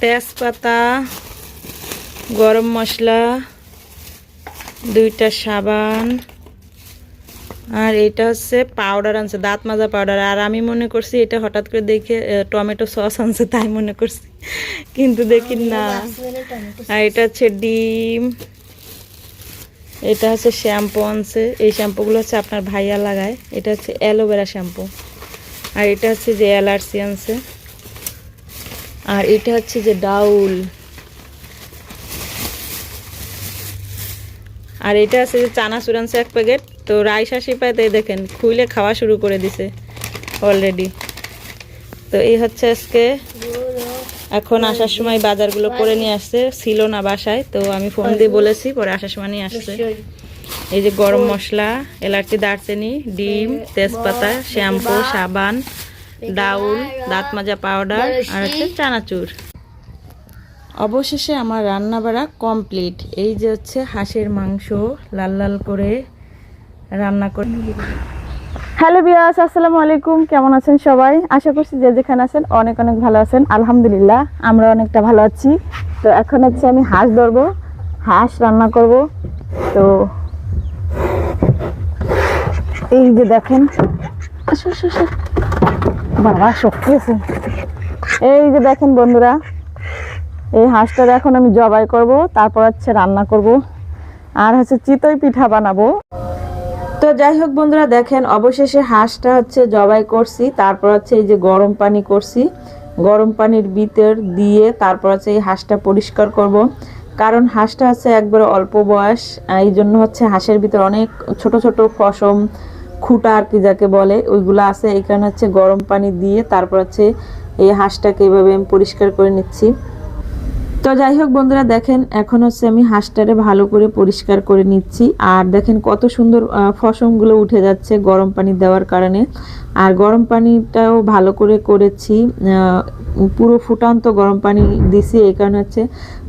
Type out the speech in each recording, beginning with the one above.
তেজপাতা গরম মশলা দুইটা সাবান আর এটা হচ্ছে পাউডার আনছে দাঁত মাজা পাউডার আর আমি মনে করছি এটা হঠাৎ করে দেখে টমেটো সস আনছে তাই মনে করছি। কিন্তু দেখি না। আর এটা হচ্ছে ডিম। এটা হচ্ছে শ্যাম্পু আনছে। এই শ্যাম্পুগুলো হচ্ছে আপনার ভাইয়া লাগায়। এটা হচ্ছে অ্যালোভেরা শ্যাম্পু। আর এটা হচ্ছে যে অ্যালার্সি আনছে। আর এটা হচ্ছে যে ডাউল। আর এটা আছে যে চানা আনছে এক প্যাকেট। তো রাইস তাই দেখেন, খুইলে খাওয়া শুরু করে দিছে অলরেডি তো এই হচ্ছে আজকে। এখন আসার সময় বাজারগুলো করে নিয়ে আসছে। ছিল না বাসায়, তো আমি ফোন দিয়ে বলেছি, পরে আসার সময় নিয়ে আসছে। এই যে গরম মশলা, এলাচি, দারচিনি, ডিম, তেজপাতা, শ্যাম্পু, সাবান ডাউল দাঁত মাজা পাউডার আর হচ্ছে চানাচুর। অবশেষে আমার রান্না বাড়া কমপ্লিট। এই যে হচ্ছে হাঁসের মাংস লাল লাল করে রান্না করে হ্যালো বিয়াস আসসালামু আলাইকুম। কেমন আছেন সবাই? আশা করছি যে যেখানে আছেন অনেক অনেক ভালো আছেন। আলহামদুলিল্লাহ আমরা অনেকটা ভালো আছি। তো এখন হচ্ছে আমি হাঁস ধরবো হাঁস রান্না করব। তো এই যে দেখেন। আসো, আসো, আসো। বাবা শক্তি আছে। এই যে দেখেন বন্ধুরা, এই হাঁসটার এখন আমি জবাই করব, তারপর হচ্ছে রান্না করব, আর হচ্ছে চিতই পিঠা বানাবো। তো যাই হোক বন্ধুরা, দেখেন অবশেষে হাঁসটা হচ্ছে জবাই করছি, তারপর হচ্ছে এই যে গরম পানি করছি। গরম পানির ভিতর দিয়ে তারপর হচ্ছে এই হাঁসটা পরিষ্কার করব। কারণ হাঁসটা হচ্ছে একবারে অল্প বয়স, এই জন্য হচ্ছে হাঁসের ভিতর অনেক ছোট ছোট ফসম খুঁটা আর কি যাকে বলে, ওইগুলো আছে। কারণে হচ্ছে গরম পানি দিয়ে তারপর হচ্ছে এই হাঁসটাকে এইভাবে আমি পরিষ্কার করে নিচ্ছি। তো যাই হোক বন্ধুরা, দেখেন এখন হচ্ছে আমি হাঁসটারে ভালো করে পরিষ্কার করে নিচ্ছি। আর দেখেন কত সুন্দর ফসমগুলো উঠে যাচ্ছে গরম পানি দেওয়ার কারণে। আর গরম পানিটাও ভালো করে করেছি পুরো ফুটান্ত গরম পানি দিছি। এই কারণে হচ্ছে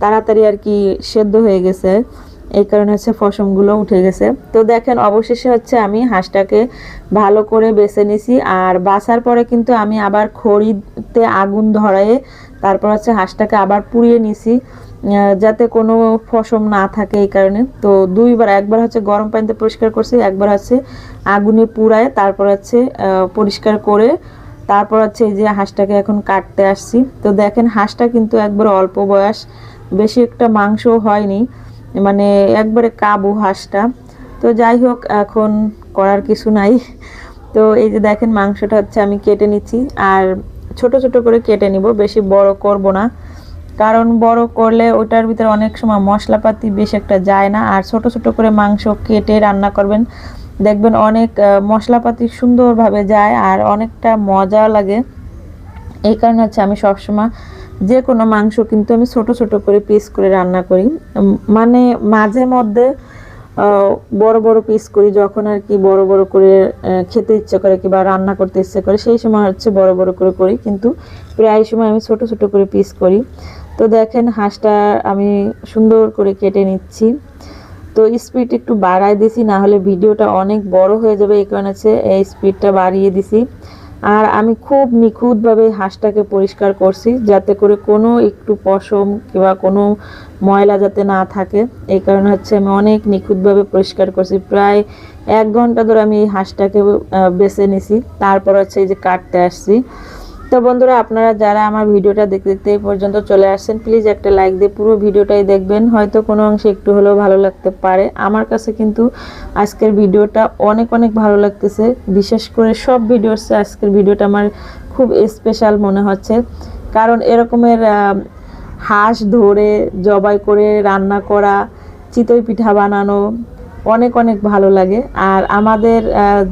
তাড়াতাড়ি আর কি সেদ্ধ হয়ে গেছে। এই কারণে হচ্ছে ফসমগুলো উঠে গেছে। তো দেখেন, অবশেষে হচ্ছে আমি হাঁসটাকে ভালো করে বেছে নিছি। আর বাছার পরে কিন্তু আমি আবার খড়িতে আগুন ধরায়ে তারপর হচ্ছে হাঁসটাকে আবার পুড়িয়ে নিছি যাতে কোনো ফসম না থাকে এই কারণে। তো দুইবার, একবার হচ্ছে গরম পানিতে পরিষ্কার করছি, একবার হচ্ছে আগুনে পুড়ায় তারপর হচ্ছে পরিষ্কার করে তারপর হচ্ছে এই যে হাঁসটাকে এখন কাটতে আসছি। তো দেখেন, হাঁসটা কিন্তু একবার অল্প বয়স, বেশি একটা মাংস হয়নি। মানে একবারে কাবু হাঁসটা। তো যাই হোক, এখন করার কিছু নাই। তো এই যে দেখেন মাংসটা হচ্ছে আমি কেটে নিচ্ছি। আর ছোট ছোট করে কেটে নিব, বেশি বড় করব না। কারণ বড় করলে ওটার ভিতরে অনেক সময় মশলাপাতি বেশ একটা যায় না। আর ছোট ছোট করে মাংস কেটে রান্না করবেন, দেখবেন অনেক মশলাপাতি সুন্দরভাবে যায় আর অনেকটা মজাও লাগে। এই কারণে হচ্ছে আমি সবসময় যে কোনো মাংস কিন্তু আমি ছোট ছোট করে পিস করে রান্না করি। মানে মাঝে মধ্যে বড় বড় পিস করি যখন আর কি বড় বড় করে খেতে ইচ্ছে করে কিংবা রান্না করতে ইচ্ছে করে, সেই সময় হচ্ছে বড় বড় করে করি। কিন্তু প্রায় সময় আমি ছোট ছোট করে পিস করি। তো দেখেন হাঁসটা আমি সুন্দর করে কেটে নিচ্ছি। তো স্পিড একটু বাড়ায় দিছি, না হলে ভিডিওটা অনেক বড় হয়ে যাবে, এই কারণে এই স্পিডটা বাড়িয়ে দিছি। আর আমি খুব নিখুঁতভাবে হাঁসটাকে পরিষ্কার করছি, যাতে করে কোনো একটু পশম কিংবা কোনো ময়লা যাতে না থাকে। এই কারণে হচ্ছে আমি অনেক নিখুঁতভাবে পরিষ্কার করছি। প্রায় এক ঘণ্টা ধরে আমি এই হাঁসটাকে বেছে নিছি। তারপর হচ্ছে এই যে কাটতে আসছি। তো বন্ধুরা, আপনারা যারা আমার ভিডিওটা দেখতে দেখতে এই পর্যন্ত চলে আসছেন প্লিজ একটা লাইক দিয়ে পুরো ভিডিওটাই দেখবেন। হয়তো কোনো অংশে একটু হলেও ভালো লাগতে পারে। আমার কাছে কিন্তু আজকের ভিডিওটা অনেক অনেক ভালো লাগতেছে। বিশেষ করে সব ভিডিওর চেয়ে আজকের ভিডিওটা আমার খুব স্পেশাল মনে হচ্ছে। কারণ এরকমের হাঁস ধরে, জবাই করে রান্না করা, চিতই পিঠা বানানো অনেক অনেক ভালো লাগে। আর আমাদের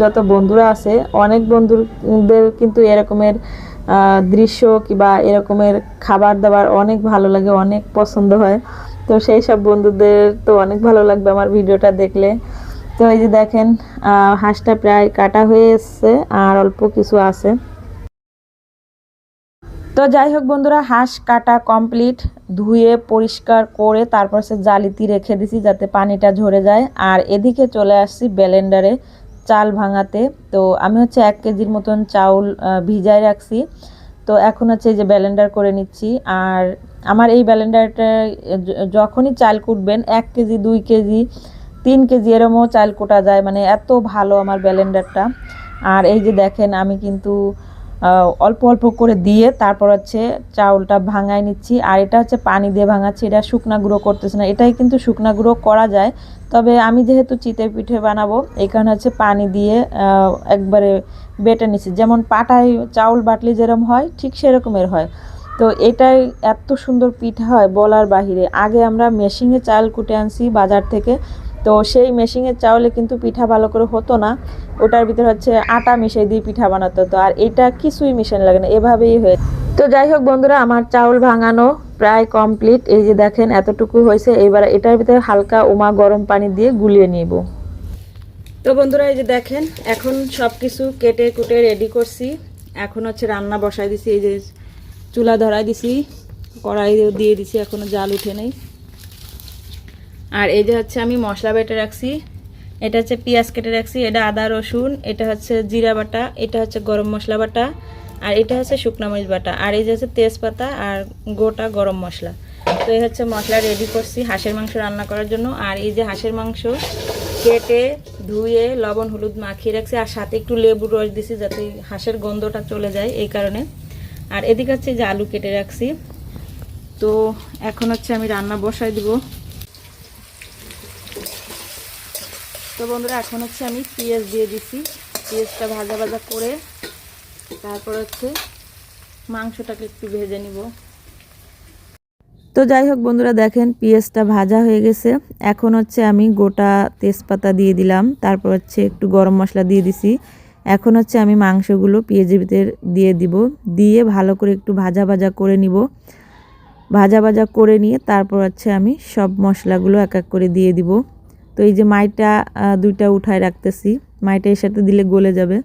যত বন্ধুরা আছে, অনেক বন্ধুদের কিন্তু এরকমের দৃশ্য কিংবা এরকমের খাবার দাবার অনেক ভালো লাগে, অনেক পছন্দ হয়। তো সেই সব বন্ধুদের তো অনেক ভালো লাগবে আমার ভিডিওটা দেখলে। তো এই যে দেখেন হাঁসটা প্রায় কাটা হয়ে এসছে আর অল্প কিছু আছে। তো যাই হোক বন্ধুরা, হাঁস কাটা কমপ্লিট ধুয়ে পরিষ্কার করে তারপর সে জালিতি রেখে দিছি যাতে পানিটা ঝরে যায়। আর এদিকে চলে আসছি ব্লেন্ডারে চাল ভাঙাতে। তো আমি হচ্ছে এক কেজির মতন চাউল ভিজায় রাখছি। তো এখন হচ্ছে এই যে ব্যালেন্ডার করে নিচ্ছি। আর আমার এই ব্যালেন্ডারটা যখনই চাল কুটবেন, এক কেজি, দুই কেজি, তিন কেজি এরমও চাল কোটা যায়। মানে এত ভালো আমার ব্যালেন্ডারটা আর এই যে দেখেন, আমি কিন্তু অল্প অল্প করে দিয়ে তারপর হচ্ছে চাউলটা ভাঙায় নিচ্ছি। আর এটা হচ্ছে পানি দিয়ে ভাঙাচ্ছি, এটা শুকনা গুঁড়ো করতেছে না। এটাই কিন্তু শুকনা গুঁড়ো করা যায়। তবে আমি যেহেতু চিতই পিঠে বানাবো, এই কারণে হচ্ছে পানি দিয়ে একবারে বেটে নিচ্ছি। যেমন পাটায় চাউল বাটলি যেরকম হয়, ঠিক সেরকমের হয়। তো এটাই এত সুন্দর পিঠা হয় বলার বাহিরে। আগে আমরা মেশিনে চাল কুটে আনছি বাজার থেকে। তো সেই মেশিনের চাউলে কিন্তু পিঠা ভালো করে হতো না। ওটার ভিতরে হচ্ছে আটা মিশিয়ে দিয়ে পিঠা বানাতো তো। আর এটা কিছুই মিশান লাগে না, এভাবেই হয়ে তো যাই হোক বন্ধুরা, আমার চাউল ভাঙানো প্রায় কমপ্লিট এই যে দেখেন এতটুকু হয়েছে, এবার এটার ভিতরে হালকা উমা গরম পানি দিয়ে গুলিয়ে নিব। তো বন্ধুরা, এই যে দেখেন, এখন সব কিছু কেটে কুটে রেডি করছি। এখন হচ্ছে রান্না বসাই দিছি, এই যে চুলা ধরাই দিছি কড়াই দিয়ে দিছি, এখনও জাল উঠে নেই। আর এই যে হচ্ছে আমি মশলা বেটে রাখছি, এটা হচ্ছে পেঁয়াজ কেটে রাখছি, এটা আদা, রসুন, এটা হচ্ছে জিরা বাটা, এটা হচ্ছে গরম মশলা বাটা, আর এটা হচ্ছে শুকনো মরিচ বাটা, আর এই যে হচ্ছে তেজপাতা আর গোটা গরম মশলা। তো এই হচ্ছে মশলা রেডি করছি হাঁসের মাংস রান্না করার জন্য, আর এই যে হাঁসের মাংস কেটে ধুয়ে লবণ, হলুদ মাখিয়ে রাখছি, আর সাথে একটু লেবু রস দিছি যাতে হাঁসের গন্ধটা চলে যায় এই কারণে। আর এদিকে হচ্ছে যে আলু কেটে রাখছি। তো এখন হচ্ছে আমি রান্না বসাই দিব তো বন্ধুরা, এখন হচ্ছে আমি পেঁয়াজ দিয়ে দিছি। পেঁয়াজটা ভাজা ভাজা করে, তারপর হচ্ছে মাংসটাকে একটু ভেজে নিব। তো যাই হোক বন্ধুরা, দেখেন পেঁয়াজটা ভাজা হয়ে গেছে। এখন হচ্ছে আমি গোটা তেজপাতা দিয়ে দিলাম, তারপর হচ্ছে একটু গরম মশলা দিয়ে দিছি। এখন হচ্ছে আমি মাংসগুলো পেঁয়াজের ভিতরে দিয়ে দিব, দিয়ে ভালো করে একটু ভাজা ভাজা করে নিব। ভাজা ভাজা করে নিয়ে তারপর হচ্ছে আমি সব মশলাগুলো এক এক করে দিয়ে দিব। তো এই যে মাইটা দুইটা উঠায় রাখতেছি। মাইটা এর সাথে দিলে গলে যাবে।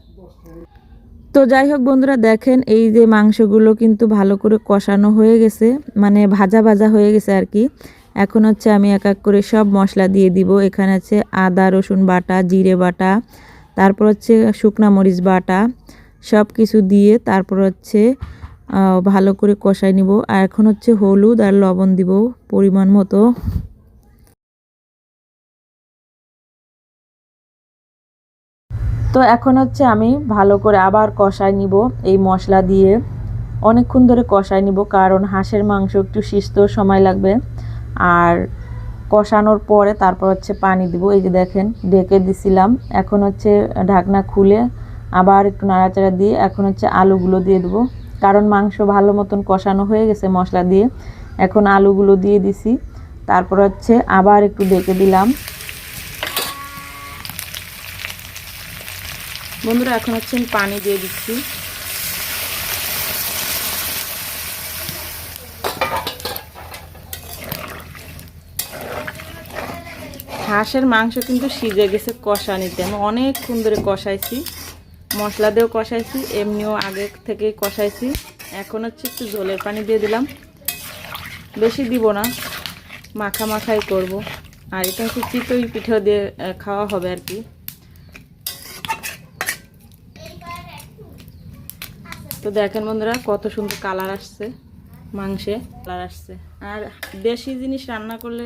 তো যাই হোক বন্ধুরা, দেখেন এই যে মাংসগুলো কিন্তু ভালো করে কষানো হয়ে গেছে মানে ভাজা ভাজা হয়ে গেছে আর কি। এখন হচ্ছে আমি এক এক করে সব মশলা দিয়ে দিব। এখানে আছে আদা, রসুন বাটা, জিরে বাটা, তারপর হচ্ছে শুকনা মরিচ বাটা সব কিছু দিয়ে তারপর হচ্ছে ভালো করে কষাই নিব। আর এখন হচ্ছে হলুদ আর লবণ দিব, পরিমাণ মতো। তো এখন হচ্ছে আমি ভালো করে আবার কষাই নিব এই মশলা দিয়ে। অনেকক্ষণ ধরে কষাই নিব কারণ হাঁসের মাংস একটু সিদ্ধ সময় লাগবে। আর কষানোর পরে তারপর হচ্ছে পানি দিব, এই যে দেখেন ডেকে দিছিলাম। এখন হচ্ছে ঢাকনা খুলে আবার একটু নাড়াচাড়া দিয়ে এখন হচ্ছে আলুগুলো দিয়ে দেবো। কারণ মাংস ভালো মতন কষানো হয়ে গেছে মশলা দিয়ে। এখন আলুগুলো দিয়ে দিছি। তারপর হচ্ছে আবার একটু ডেকে দিলাম। বন্ধুরা, এখন হচ্ছে আমি পানি দিয়ে দিচ্ছি। হাঁসের মাংস কিন্তু সিজে গেছে কষানিতে। আমি অনেকক্ষণ ধরে কষাইছি। মশলা দিয়েও কষাইছি, এমনিও আগে থেকেই কষাইছি। এখন হচ্ছে একটু জলের পানি দিয়ে দিলাম। বেশি দিব না, মাখা মাখাই করব। আর এটা হচ্ছে চিতই পিঠা দিয়ে খাওয়া হবে আর কি। তো দেখেন বন্ধুরা, কত সুন্দর কালার আসছে, মাংসে কালার আসছে। আর দেশি জিনিস রান্না করলে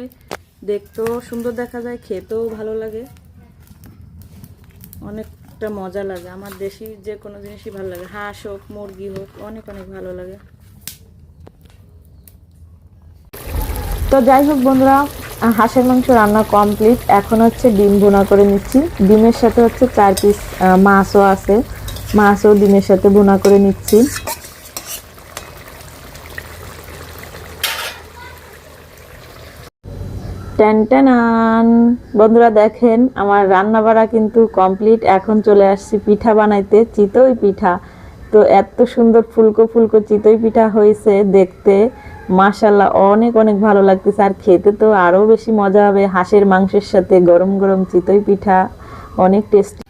দেখতেও সুন্দর দেখা যায়, খেতেও ভালো লাগে। অনেকটা মজা লাগে, আমার দেশি যে কোনো জিনিসই ভালো লাগে। হাঁস হোক, মুরগি হোক, অনেক অনেক ভালো লাগে। তো যাই হোক বন্ধুরা, হাঁসের মাংস রান্না কমপ্লিট এখন হচ্ছে ডিম ভুনা করে নিচ্ছি। ডিমের সাথে হচ্ছে চার পিস মাছও আছে। মাছও ডিমের সাথে ভুনা করে নিচ্ছি। টেন বন্ধুরা দেখেন, আমার রান্না বাড়া কিন্তু কমপ্লিট। এখন চলে আসছি পিঠা বানাইতে, চিতই পিঠা। তো এত সুন্দর ফুলকো ফুলকো চিতই পিঠা হয়েছে দেখতে। মাশাল্লাহ অনেক অনেক ভালো লাগতেছে। আর খেতে তো আরও বেশি মজা হবে, হাঁসের মাংসের সাথে গরম গরম চিতই পিঠা। অনেক টেস্টি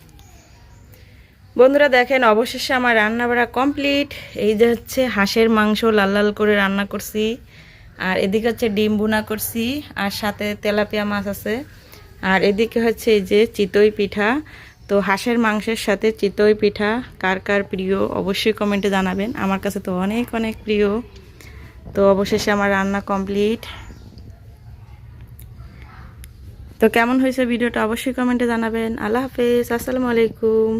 বন্ধুরা দেখেন, অবশেষে আমার রান্না বাড়া কমপ্লিট এই যে হচ্ছে হাঁসের মাংস লাল লাল করে রান্না করছি, আর এদিকে হচ্ছে ডিম বুনা করছি, আর সাথে তেলাপিয়া মাছ আছে। আর এদিকে হচ্ছে এই যে চিতই পিঠা। তো হাঁসের মাংসের সাথে চিতই পিঠা কার কার প্রিয় অবশ্যই কমেন্টে জানাবেন। আমার কাছে তো অনেক অনেক প্রিয়। তো অবশেষে আমার রান্না কমপ্লিট তো কেমন হয়েছে ভিডিওটা অবশ্যই কমেন্টে জানাবেন। আল্লাহ হাফেজ, আসসালামু আলাইকুম।